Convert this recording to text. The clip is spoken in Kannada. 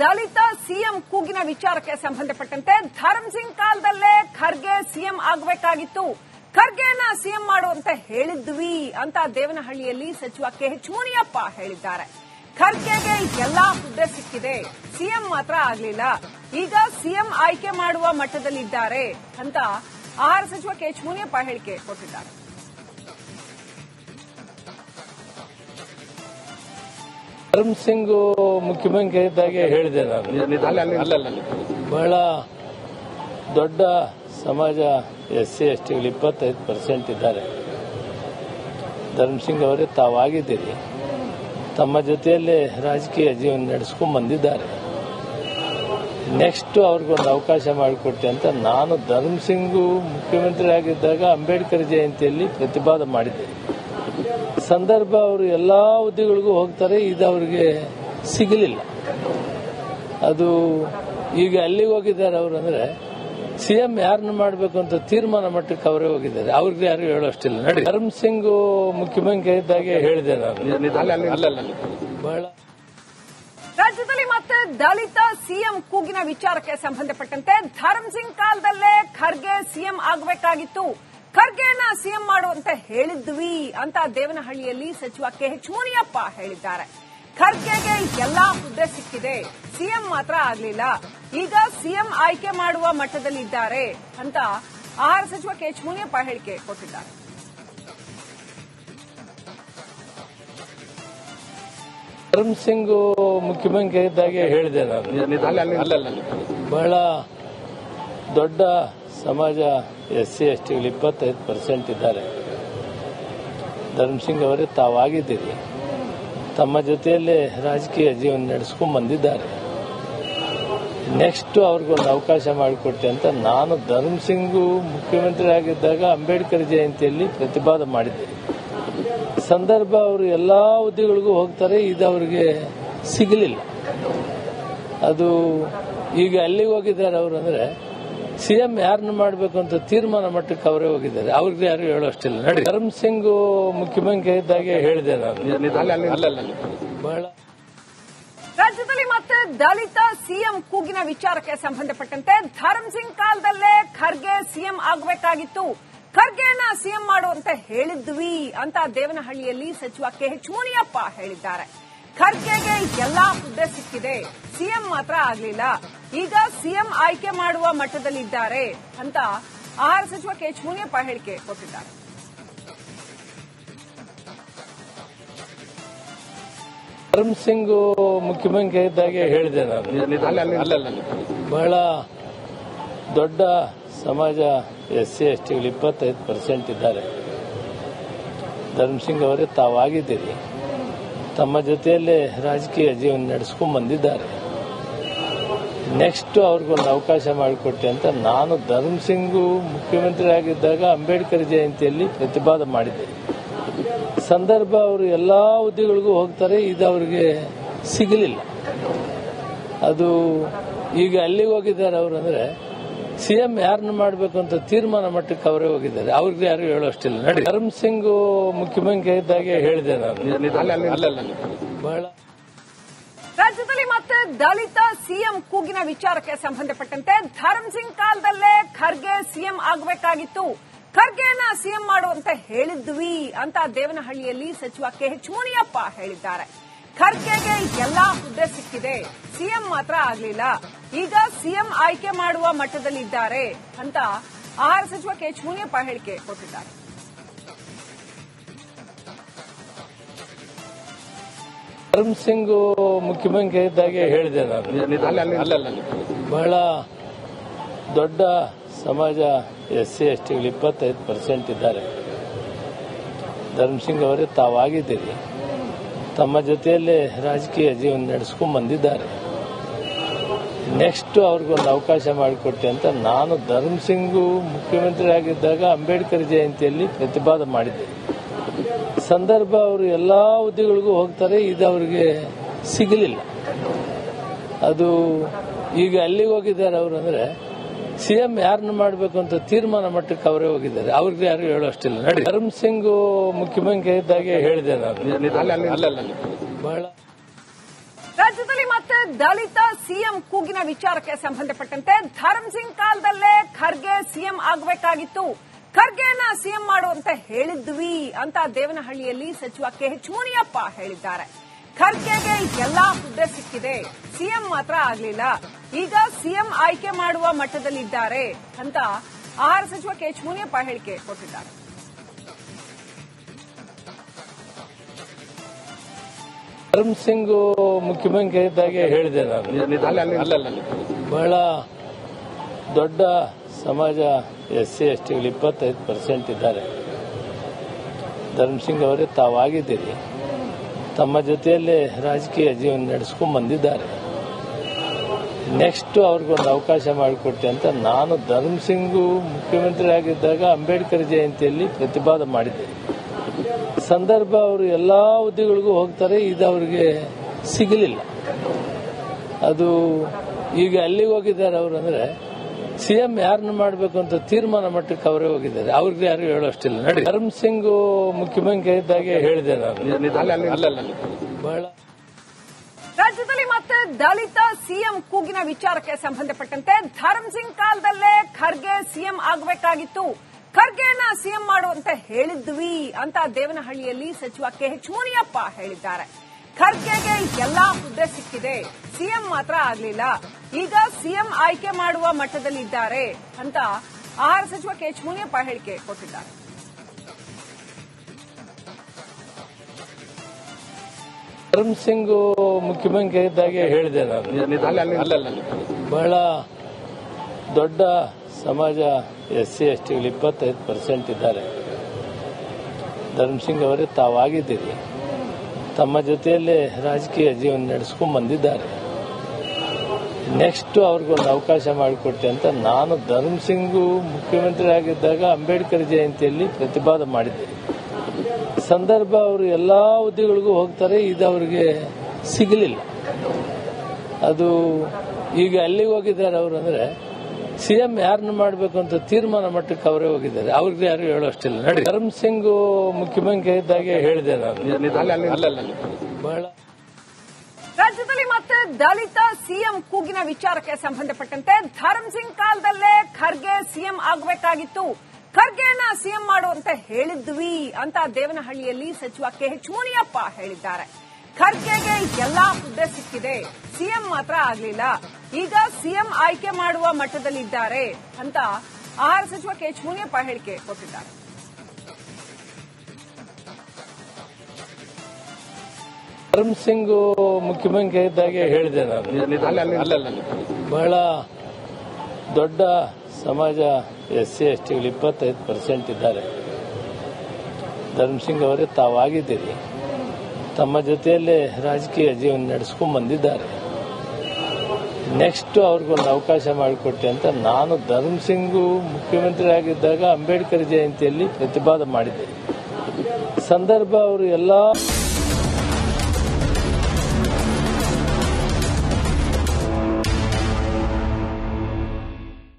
ದಲಿತ ಸಿಎಂ ಕೂಗಿನ ವಿಚಾರಕ್ಕೆ ಸಂಬಂಧಪಟ್ಟಂತೆ ಧರ್ಮ್ ಸಿಂಗ್ ಕಾಲದಲ್ಲೇ ಖರ್ಗೆ ಸಿಎಂ ಆಗಬೇಕಾಗಿತ್ತು. ಖರ್ಗೆನ ಸಿಎಂ ಮಾಡುವಂತೆ ಹೇಳಿದ್ವಿ ಅಂತ ದೇವನಹಳ್ಳಿಯಲ್ಲಿ ಸಚಿವ ಕೆ ಹೆಚ್ ಮುನಿಯಪ್ಪ ಹೇಳಿದ್ದಾರೆ. ಖರ್ಗೆಗೆ ಎಲ್ಲಾ ಹುದ್ದೆ ಸಿಕ್ಕಿದೆ. ಸಿಎಂ ಮಾತ್ರ ಆಗಲಿಲ್ಲ. ಈಗ ಸಿಎಂ ಆಯ್ಕೆ ಮಾಡುವ ಮಟ್ಟದಲ್ಲಿದ್ದಾರೆ ಅಂತ ಆಹಾರ ಸಚಿವ ಕೆಎಚ್ ಮುನಿಯಪ್ಪ ಹೇಳಿಕೆ ಕೊಟ್ಟಿದ್ದಾರೆ. ಧರ್ಮ್ ಸಿಂಗ್ ಮುಖ್ಯಮಂತ್ರಿ ಇದ್ದಾಗೆ ಹೇಳಿದೆ ನಾನು. ಬಹಳ ದೊಡ್ಡ ಸಮಾಜ ಎಸ್ ಸಿ ಎಸ್ ಟಿಗಳು ಇಪ್ಪತ್ತೈದು ಪರ್ಸೆಂಟ್ ಇದ್ದಾರೆ. ಧರ್ಮ್ ಸಿಂಗ್ ಅವರೇ ತಾವಾಗಿದ್ದೀರಿ. ತಮ್ಮ ಜೊತೆಯಲ್ಲೇ ರಾಜಕೀಯ ಜೀವನ ನಡೆಸ್ಕೊಂಡು ಬಂದಿದ್ದಾರೆ. ನೆಕ್ಸ್ಟ್ ಅವ್ರಿಗೊಂದು ಅವಕಾಶ ಮಾಡಿಕೊಟ್ಟೆ ಅಂತ ನಾನು ಧರ್ಮ್ ಸಿಂಗು ಮುಖ್ಯಮಂತ್ರಿ ಆಗಿದ್ದಾಗ ಅಂಬೇಡ್ಕರ್ ಜಯಂತಿಯಲ್ಲಿ ಪ್ರತಿಪಾದ ಮಾಡಿದ್ದೆ. ಸಂದರ್ಭ ಅವರು ಎಲ್ಲಾ ಹುದ್ದೆಗಳಿಗೂ ಹೋಗ್ತಾರೆ, ಇದು ಅವರಿಗೆ ಸಿಗಲಿಲ್ಲ. ಅದು ಈಗ ಅಲ್ಲಿಗೆ ಹೋಗಿದ್ದಾರೆ ಅವರು ಅಂದ್ರೆ, ಸಿಎಂ ಯಾರನ್ನ ಮಾಡಬೇಕು ಅಂತ ತೀರ್ಮಾನ ಮಟ್ಟಕ್ಕೆ ಅವರೇ ಹೋಗಿದ್ದಾರೆ. ಅವ್ರಿಗೆ ಯಾರು ಹೇಳೋಷ್ಟಿಲ್ಲ. ನೋಡಿ, ಧರ್ಮ್ ಸಿಂಗ್ ಮುಖ್ಯಮಂತ್ರಿ ಇದ್ದಾಗೆ ಹೇಳಿದೆ ನಾನು. ಬಹಳ ರಾಜ್ಯದಲ್ಲಿ ಮತ್ತೆ ದಲಿತ ಸಿಎಂ ಕೂಗಿನ ವಿಚಾರಕ್ಕೆ ಸಂಬಂಧಪಟ್ಟಂತೆ ಧರ್ಮ್ ಸಿಂಗ್ ಕಾಲದಲ್ಲೇ ಖರ್ಗೆ ಸಿಎಂ ಆಗಬೇಕಾಗಿತ್ತು. ಖರ್ಗೆನ ಸಿಎಂ ಮಾಡುವಂತೆ ಹೇಳಿದ್ವಿ ಅಂತ ದೇವನಹಳ್ಳಿಯಲ್ಲಿ ಸಚಿವ ಕೆಎಚ್ ಮುನಿಯಪ್ಪ ಹೇಳಿದ್ದಾರೆ. ಖರ್ಗೆಗೆ ಎಲ್ಲಾ ಹುದ್ದೆ ಸಿಕ್ಕಿದೆ. ಸಿಎಂ ಮಾತ್ರ ಆಗಲಿಲ್ಲ. ಈಗ ಸಿಎಂ ಆಯ್ಕೆ ಮಾಡುವ ಮಟ್ಟದಲ್ಲಿದ್ದಾರೆ ಅಂತ ಆಹಾರ ಸಚಿವ ಕೆ ಎಚ್ ಮುನಿಯಪ್ಪ ಹೇಳಿಕೆ ಕೊಟ್ಟಿದ್ದಾರೆ. ಧರ್ಮ್ ಸಿಂಗ್ ಮುಖ್ಯಮಂತ್ರಿ ಇದ್ದಾಗೆ ಹೇಳಿದೆ ನಾನು. ಬಹಳ ದೊಡ್ಡ ಸಮಾಜ ಎಸ್ ಸಿ ಎಸ್ ಟಿಗಳು ಇಪ್ಪತ್ತೈದು ಪರ್ಸೆಂಟ್ ಇದ್ದಾರೆ. ಧರ್ಮ್ ಸಿಂಗ್ ಅವರೇ ತಾವಾಗಿದ್ದೀರಿ. ತಮ್ಮ ಜೊತೆಯಲ್ಲೇ ರಾಜಕೀಯ ಜೀವನ ನಡೆಸ್ಕೊಂಡು ಬಂದಿದ್ದಾರೆ. ನೆಕ್ಸ್ಟ್ ಅವ್ರಿಗೊಂದು ಅವಕಾಶ ಮಾಡಿಕೊಟ್ಟೆ ಅಂತ ನಾನು ಧರ್ಮ್ ಸಿಂಗ್ ಮುಖ್ಯಮಂತ್ರಿ ಆಗಿದ್ದಾಗ ಅಂಬೇಡ್ಕರ್ ಜಯಂತಿಯಲ್ಲಿ ಪ್ರತಿಪಾದ ಮಾಡಿದ್ದೆ. ಸಂದರ್ಭ ಅವರು ಎಲ್ಲಾ ಹುದ್ದೆಗಳಿಗೂ ಹೋಗ್ತಾರೆ, ಇದು ಅವ್ರಿಗೆ ಸಿಗಲಿಲ್ಲ. ಅದು ಈಗ ಅಲ್ಲಿಗೆ ಹೋಗಿದ್ದಾರೆ ಅವರು ಅಂದ್ರೆ ಸಿಎಂ ಯಾರನ್ನ ಮಾಡಬೇಕು ಅಂತ ತೀರ್ಮಾನ ಮಟ್ಟಕ್ಕೆ ಅವರೇ ಹೋಗಿದ್ದಾರೆ. ಅವ್ರಿಗೆ ಯಾರು ಹೇಳೋಷ್ಟಿಲ್ಲ. ನಡಿ. ಧರ್ಮ್ ಸಿಂಗ್ ಮುಖ್ಯಮಂತ್ರಿ ಇದ್ದಾಗೆ ಹೇಳಿದೆ ನಾನು. ಬಹಳ ರಾಜ್ಯದಲ್ಲಿ ಮತ್ತೆ ದಲಿತ ಸಿಎಂ ಕೂಗಿನ ವಿಚಾರಕ್ಕೆ ಸಂಬಂಧಪಟ್ಟಂತೆ ಧರ್ಮ್ ಸಿಂಗ್ ಕಾಲದಲ್ಲೇ ಖರ್ಗೆ ಸಿಎಂ ಆಗಬೇಕಾಗಿತ್ತು. ಖರ್ಗೆನ ಸಿಎಂ ಮಾಡುವಂತೆ ಹೇಳಿದ್ವಿ ಅಂತ ದೇವನಹಳ್ಳಿಯಲ್ಲಿ ಸಚಿವ ಕೆಚ್ ಮುನಿಯಪ್ಪ ಹೇಳಿದ್ದಾರೆ. ಖರ್ಗೆಗೆ ಎಲ್ಲಾ ಹುದ್ದೆ ಸಿಕ್ಕಿದೆ. ಸಿಎಂ ಮಾತ್ರ ಆಗಲಿಲ್ಲ. ಈಗ ಸಿಎಂ ಆಯ್ಕೆ ಮಾಡುವ ಮಟ್ಟದಲ್ಲಿದ್ದಾರೆ ಅಂತ ಆಹಾರ ಸಚಿವ ಕೆಎಚ್ ಮುನಿಯಪ್ಪ ಹೇಳಿಕೆ ಕೊಟ್ಟಿದ್ದಾರೆ. ಧರ್ಮ್ ಸಿಂಗ್ ಮುಖ್ಯಮಂತ್ರಿ ಇದ್ದಾಗೆ ಹೇಳಿದೆ ನಾನು. ಬಹಳ ದೊಡ್ಡ ಸಮಾಜ ಎಸ್ ಸಿ ಎಸ್ ಟಿಗಳು ಇಪ್ಪತ್ತೈದು ಪರ್ಸೆಂಟ್ ಇದ್ದಾರೆ. ಧರ್ಮಸಿಂಗ್ ಅವರೇ ತಾವಾಗಿದ್ದೀರಿ. ತಮ್ಮ ಜೊತೆಯಲ್ಲೇ ರಾಜಕೀಯ ಜೀವನ ನಡೆಸ್ಕೊಂಡು ಬಂದಿದ್ದಾರೆ. ನೆಕ್ಸ್ಟ್ ಅವ್ರಿಗೊಂದು ಅವಕಾಶ ಮಾಡಿಕೊಟ್ಟೆ ಅಂತ ನಾನು ಧರ್ಮ್ ಸಿಂಗು ಮುಖ್ಯಮಂತ್ರಿ ಆಗಿದ್ದಾಗ ಅಂಬೇಡ್ಕರ್ ಜಯಂತಿಯಲ್ಲಿ ಪ್ರತಿಪಾದ ಮಾಡಿದ್ದೆ. ಸಂದರ್ಭ ಅವರು ಎಲ್ಲಾ ಹುದ್ದೆಗಳಿಗೂ ಹೋಗ್ತಾರೆ ಇದು ಅವರಿಗೆ ಸಿಗಲಿಲ್ಲ. ಅದು ಈಗ ಅಲ್ಲಿಗೆ ಹೋಗಿದ್ದಾರೆ ಅವರು ಅಂದ್ರೆ ಸಿಎಂ ಯಾರನ್ನ ಮಾಡಬೇಕು ಅಂತ ತೀರ್ಮಾನ ಮಟ್ಟಕ್ಕೆ ಅವರೇ ಹೋಗಿದ್ದಾರೆ. ಅವ್ರಿಗೆ ಯಾರು ಹೇಳೋಷ್ಟಿಲ್ಲ. ನೋಡಿ ಧರ್ಮ್ ಸಿಂಗ್ ಮುಖ್ಯಮಂತ್ರಿ ಇದ್ದಾಗೆ ಹೇಳಿದೆ ನಾನು. ಬಹಳ ರಾಜ್ಯದಲ್ಲಿ ಮತ್ತೆ ದಲಿತ ಸಿಎಂ ಕೂಗಿನ ವಿಚಾರಕ್ಕೆ ಸಂಬಂಧಪಟ್ಟಂತೆ ಧರ್ಮ್ ಸಿಂಗ್ ಕಾಲದಲ್ಲೇ ಖರ್ಗೆ ಸಿಎಂ ಆಗಬೇಕಾಗಿತ್ತು. ಖರ್ಗೆನ ಸಿಎಂ ಮಾಡುವಂತೆ ಹೇಳಿದ್ವಿ ಅಂತ ದೇವನಹಳ್ಳಿಯಲ್ಲಿ ಸಚಿವ ಕೆ ಹೆಚ್ ಮುನಿಯಪ್ಪ ಹೇಳಿದ್ದಾರೆ. ಖರ್ಗೆಗೆ ಎಲ್ಲಾ ಹುದ್ದೆ ಸಿಕ್ಕಿದೆ. ಸಿಎಂ ಮಾತ್ರ ಆಗಲಿಲ್ಲ. ಈಗ ಸಿಎಂ ಆಯ್ಕೆ ಮಾಡುವ ಮಟ್ಟದಲ್ಲಿದ್ದಾರೆ ಅಂತ ಆಹಾರ ಸಚಿವ ಕೆ ಎಚ್ ಮುನಿಯಪ್ಪ ಹೇಳಿಕೆ ಕೊಟ್ಟಿದ್ದಾರೆ. ಧರ್ಮ್ ಸಿಂಗ್ ಮುಖ್ಯಮಂತ್ರಿ ಇದ್ದಾಗೆ ಹೇಳಿದೆ ನಾನು. ಬಹಳ ದೊಡ್ಡ ಸಮಾಜ ಎಸ್ ಸಿ ಎಸ್ ಟಿಗಳು ಇಪ್ಪತ್ತೈದು ಪರ್ಸೆಂಟ್ ಇದ್ದಾರೆ. ಧರ್ಮಸಿಂಗ್ ಅವರೇ ತಾವಾಗಿದ್ದೀರಿ. ತಮ್ಮ ಜೊತೆಯಲ್ಲೇ ರಾಜಕೀಯ ಜೀವನ ನಡೆಸ್ಕೊಂಡು ಬಂದಿದ್ದಾರೆ. ನೆಕ್ಸ್ಟ್ ಅವ್ರಿಗೊಂದು ಅವಕಾಶ ಮಾಡಿಕೊಟ್ಟೆ ಅಂತ ನಾನು ಧರ್ಮ್ ಸಿಂಗ್ ಮುಖ್ಯಮಂತ್ರಿ ಆಗಿದ್ದಾಗ ಅಂಬೇಡ್ಕರ್ ಜಯಂತಿಯಲ್ಲಿ ಪ್ರತಿಪಾದ ಮಾಡಿದ್ದೆ. ಸಂದರ್ಭ ಅವರು ಎಲ್ಲಾ ಹುದ್ದೆಗಳಿಗೂ ಹೋಗ್ತಾರೆ ಇದು ಅವರಿಗೆ ಸಿಗಲಿಲ್ಲ. ಅದು ಈಗ ಅಲ್ಲಿಗೆ ಹೋಗಿದ್ದಾರೆ ಅವರು ಅಂದ್ರೆ ಸಿಎಂ ಯಾರನ್ನ ಮಾಡಬೇಕು ಅಂತ ತೀರ್ಮಾನ ಮಟ್ಟಕ್ಕೆ ಅವರೇ ಹೋಗಿದ್ದಾರೆ. ಅವ್ರಿಗೆ ಯಾರು ಹೇಳೋಷ್ಟಿಲ್ಲ ನೋಡಿ. ಧರ್ಮ್ ಸಿಂಗ್ ಮುಖ್ಯಮಂತ್ರಿ ಇದ್ದಾಗೆ ಹೇಳಿದೆ ನಾನು. ಬಹಳ ರಾಜ್ಯದಲ್ಲಿ ಮತ್ತೆ ದಲಿತ ಸಿಎಂ ಕೂಗಿನ ವಿಚಾರಕ್ಕೆ ಸಂಬಂಧಪಟ್ಟಂತೆ ಧರ್ಮ್ ಸಿಂಗ್ ಕಾಲದಲ್ಲೇ ಖರ್ಗೆ ಸಿಎಂ ಆಗಬೇಕಾಗಿತ್ತು. ಖರ್ಗೆನ ಸಿಎಂ ಮಾಡುವಂತ ಹೇಳಿದ್ವಿ ಅಂತ ದೇವನಹಳ್ಳಿಯಲ್ಲಿ ಸಚಿವ ಕೆಎಚ್ ಮುನಿಯಪ್ಪ ಹೇಳಿದ್ದಾರೆ. ಖರ್ಗೆಗೆ ಎಲ್ಲಾ ಹುದ್ದೆ ಸಿಕ್ಕಿದೆ. ಸಿಎಂ ಮಾತ್ರ ಆಗಲಿಲ್ಲ. ಈಗ ಸಿಎಂ ಆಯ್ಕೆ ಮಾಡುವ ಮಟ್ಟದಲ್ಲಿದ್ದಾರೆ ಅಂತ ಆಹಾರ ಸಚಿವ ಕೆ ಎಚ್ ಮುನಿಯಪ್ಪ ಹೇಳಿಕೆ ಕೊಟ್ಟಿದ್ದಾರೆ. ಧರ್ಮ್ ಸಿಂಗ್ ಮುಖ್ಯಮಂತ್ರಿ ಇದ್ದಾಗೆ ಹೇಳಿದೆ ನಾನು. ಬಹಳ ದೊಡ್ಡ ಸಮಾಜ ಎಸ್ ಸಿ ಎಸ್ ಟಿಗಳು ಇಪ್ಪತ್ತೈದು ಪರ್ಸೆಂಟ್ ಇದ್ದಾರೆ. ಧರ್ಮಸಿಂಗ್ ಅವರೇ ತಾವಾಗಿದ್ದೀರಿ. ತಮ್ಮ ಜೊತೆಯಲ್ಲೇ ರಾಜಕೀಯ ಜೀವನ ನಡೆಸ್ಕೊಂಡು ಬಂದಿದ್ದಾರೆ. ನೆಕ್ಸ್ಟ್ ಅವ್ರಿಗೊಂದು ಅವಕಾಶ ಮಾಡಿಕೊಟ್ಟೆ ಅಂತ ನಾನು ಧರ್ಮಸಿಂಗು ಮುಖ್ಯಮಂತ್ರಿ ಆಗಿದ್ದಾಗ ಅಂಬೇಡ್ಕರ್ ಜಯಂತಿಯಲ್ಲಿ ಪ್ರತಿಪಾದ ಮಾಡಿದ್ದೆ. ಸಂದರ್ಭ ಅವರು ಎಲ್ಲ ಹುದ್ದೆಗಳಿಗೂ ಹೋಗ್ತಾರೆ, ಇದು ಅವರಿಗೆ ಸಿಗಲಿಲ್ಲ. ಅದು ಈಗ ಅಲ್ಲಿಗೆ ಹೋಗಿದ್ದಾರೆ ಅವರು ಅಂದ್ರೆ ಸಿಎಂ ಯಾರನ್ನ ಮಾಡಬೇಕು ಅಂತ ತೀರ್ಮಾನ ಮಟ್ಟಕ್ಕೆ ಅವರೇ ಹೋಗಿದ್ದಾರೆ. ಅವ್ರಿಗೆ ಯಾರು ಹೇಳೋಷ್ಟಿಲ್ಲ. ನಡಿ. ಧರ್ಮ್ ಸಿಂಗ್ ಮುಖ್ಯಮಂತ್ರಿ ಇದ್ದಾಗೆ ಹೇಳಿದೆ ನಾನು. ಬಹಳ ರಾಜ್ಯದಲ್ಲಿ ಮತ್ತೆ ದಲಿತ ಸಿಎಂ ಕೂಗಿನ ವಿಚಾರಕ್ಕೆ ಸಂಬಂಧಪಟ್ಟಂತೆ ಧರ್ಮ್ ಸಿಂಗ್ ಕಾಲದಲ್ಲೇ ಖರ್ಗೆ ಸಿಎಂ ಆಗಬೇಕಾಗಿತ್ತು. ಖರ್ಗೆನ ಸಿಎಂ ಮಾಡುವಂತೆ ಹೇಳಿದ್ವಿ ಅಂತ ದೇವನಹಳ್ಳಿಯಲ್ಲಿ ಸಚಿವ ಕೆಎಚ್ ಮುನಿಯಪ್ಪ ಹೇಳಿದ್ದಾರೆ. ಖರ್ಗೆಗೆ ಎಲ್ಲಾ ಹುದ್ದೆ ಸಿಕ್ಕಿದೆ. ಸಿಎಂ ಮಾತ್ರ ಆಗಲಿಲ್ಲ. ಈಗ ಸಿಎಂ ಆಯ್ಕೆ ಮಾಡುವ ಮಟ್ಟದಲ್ಲಿದ್ದಾರೆ ಅಂತ ಆಹಾರ ಸಚಿವ ಕೆಚ್ ಮುನಿಯಪ್ಪ ಹೇಳಿಕೆ ಕೊಟ್ಟಿದ್ದಾರೆ. ಧರ್ಮ್ ಸಿಂಗ್ ಮುಖ್ಯಮಂತ್ರಿ ಇದ್ದಾಗೆ ಹೇಳಿದೆ ನಾನು. ಬಹಳ ದೊಡ್ಡ ಸಮಾಜ ಎಸ್ ಸಿ ಎಸ್ ಟಿಗಳು ಇಪ್ಪತ್ತೈದು ಪರ್ಸೆಂಟ್ ಇದ್ದಾರೆ. ಧರ್ಮಸಿಂಗ್ ಅವರೇ ತಾವಾಗಿದ್ದೀರಿ. ತಮ್ಮ ಜೊತೆಯಲ್ಲೇ ರಾಜಕೀಯ ಜೀವನ ನಡೆಸ್ಕೊಂಡು ಬಂದಿದ್ದಾರೆ. ನೆಕ್ಸ್ಟ್ ಅವ್ರಿಗೊಂದು ಅವಕಾಶ ಮಾಡಿಕೊಟ್ಟೆ ಅಂತ ನಾನು ಧರ್ಮ್ ಸಿಂಗ್ ಮುಖ್ಯಮಂತ್ರಿ ಆಗಿದ್ದಾಗ ಅಂಬೇಡ್ಕರ್ ಜಯಂತಿಯಲ್ಲಿ ಪ್ರತಿಪಾದ ಮಾಡಿದ್ದೆ. ಸಂದರ್ಭ ಅವರು ಎಲ್ಲಾ ಹುದ್ದೆಗಳಿಗೂ ಹೋಗ್ತಾರೆ, ಇದು ಅವರಿಗೆ ಸಿಗಲಿಲ್ಲ. ಅದು ಈಗ ಅಲ್ಲಿಗೆ ಹೋಗಿದ್ದಾರೆ ಅವರು ಅಂದ್ರೆ ಸಿಎಂ ಯಾರನ್ನ ಮಾಡಬೇಕು ಅಂತ ತೀರ್ಮಾನ ಮಟ್ಟಕ್ಕೆ ಅವರೇ ಹೋಗಿದ್ದಾರೆ. ಅವ್ರಿಗೆ ಯಾರು ಹೇಳೋಷ್ಟಿಲ್ಲ. ನಡಿ. ಧರ್ಮ್ ಸಿಂಗ್ ಮುಖ್ಯಮಂತ್ರಿ ಇದ್ದಾಗೆ ಹೇಳಿದೆ ನಾನು. ಬಹಳ ರಾಜ್ಯದಲ್ಲಿ ಮತ್ತೆ ದಲಿತ ಸಿಎಂ ಕೂಗಿನ ವಿಚಾರಕ್ಕೆ ಸಂಬಂಧಪಟ್ಟಂತೆ ಧರ್ಮ್ ಸಿಂಗ್ ಕಾಲದಲ್ಲೇ ಖರ್ಗೆ ಸಿಎಂ ಆಗಬೇಕಾಗಿತ್ತು. ಖರ್ಗೆನ ಸಿಎಂ ಮಾಡುವಂತೆ ಹೇಳಿದ್ವಿ ಅಂತ ದೇವನಹಳ್ಳಿಯಲ್ಲಿ ಸಚಿವ ಕೆಎಚ್ ಮುನಿಯಪ್ಪ ಹೇಳಿದ್ದಾರೆ. ಖರ್ಗೆಗೆ ಎಲ್ಲಾ ಹುದ್ದೆ ಸಿಕ್ಕಿದೆ. ಸಿಎಂ ಮಾತ್ರ ಆಗಲಿಲ್ಲ. ಈಗ ಸಿಎಂ ಆಯ್ಕೆ ಮಾಡುವ ಮಟ್ಟದಲ್ಲಿದ್ದಾರೆ ಅಂತ ಆಹಾರ ಸಚಿವ ಕೆಎಚ್ ಮುನಿಯಪ್ಪ ಹೇಳಿಕೆ ಕೊಟ್ಟಿದ್ದಾರೆ. ಧರ್ಮ್ ಸಿಂಗ್ ಮುಖ್ಯಮಂತ್ರಿ ಇದ್ದಾಗೆ ಹೇಳಿದೆ ನಾನು. ಬಹಳ ದೊಡ್ಡ ಸಮಾಜ ಎಸ್ ಸಿ ಎಸ್ ಟಿಗಳು ಇಪ್ಪತ್ತೈದು ಪರ್ಸೆಂಟ್ ಇದ್ದಾರೆ. ಧರ್ಮಸಿಂಗ್ ಅವರೇ ತಾವಾಗಿದ್ದೀರಿ. ತಮ್ಮ ಜೊತೆಯಲ್ಲೇ ರಾಜಕೀಯ ಜೀವನ ನಡೆಸ್ಕೊಂಡು ಬಂದಿದ್ದಾರೆ. ನೆಕ್ಸ್ಟ್ ಅವ್ರಿಗೊಂದು ಅವಕಾಶ ಮಾಡಿಕೊಟ್ಟೆ ಅಂತ ನಾನು ಧರ್ಮ್ ಸಿಂಗ್ ಮುಖ್ಯಮಂತ್ರಿ ಆಗಿದ್ದಾಗ ಅಂಬೇಡ್ಕರ್ ಜಯಂತಿಯಲ್ಲಿ ಪ್ರತಿಪಾದ ಮಾಡಿದ್ದೆ. ಸಂದರ್ಭ ಅವರು ಎಲ್ಲಾ